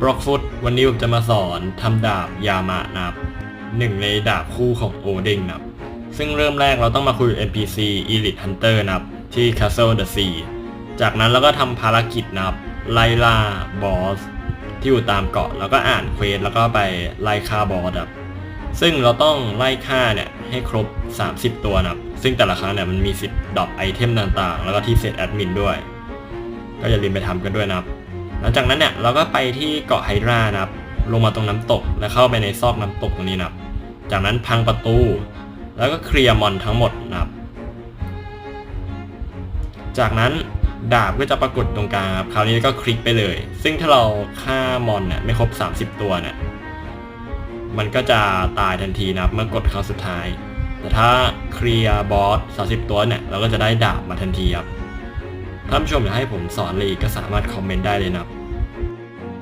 บล็อกฟุตวันนี้ผมจะมาสอนทำดาบยามะนะครับหนึ่งในดาบคู่ของโอเด้งนะครับซึ่งเริ่มแรกเราต้องมาคุยกับ NPC Elite Hunter นะครับที่ Castle the Sea จากนั้นเราก็ทำภารกิจนะครับไล่ล่าบอสที่อยู่ตามเกาะแล้วก็อ่านเควสแล้วก็ไปไล่ฆ่าบอสครับซึ่งเราต้องไล่ฆ่าเนี่ยให้ครบ 30 ตัวนะครับซึ่งแต่ละครั้งเนี่ยมันมีสิทธิ์ดรอปไอเทมต่างๆ แล้วก็ที่เซตแอดมินด้วย ก็อย่าลืมไปทำกันด้วยนะครับ หลังจากนั้นเนี่ยเราก็ไปที่เกาะไฮดรานะครับ ลงมาตรงน้ำตกแล้วเข้าไปในซอกน้ำตกตรงนี้นะครับ จากนั้นพังประตู แล้วก็เคลียร์มอนทั้งหมดนะครับ จากนั้นดาบก็จะปรากฏตรงกลางครับ คราวนี้ก็คลิกไปเลย ซึ่งถ้าเราฆ่ามอนเนี่ยไม่ครบ 30 ตัวเนี่ย มันก็จะตายทันทีนะครับ เมื่อกดครั้งสุดท้าย แต่ถ้าเคลียร์บอส30 ตัวเนี่ย เราก็จะได้ดาบมาทันทีครับ ท่านผู้ชมอยากให้ผมสอนอะไรอีกก็สามารถคอมเมนต์ได้เลยนะครับ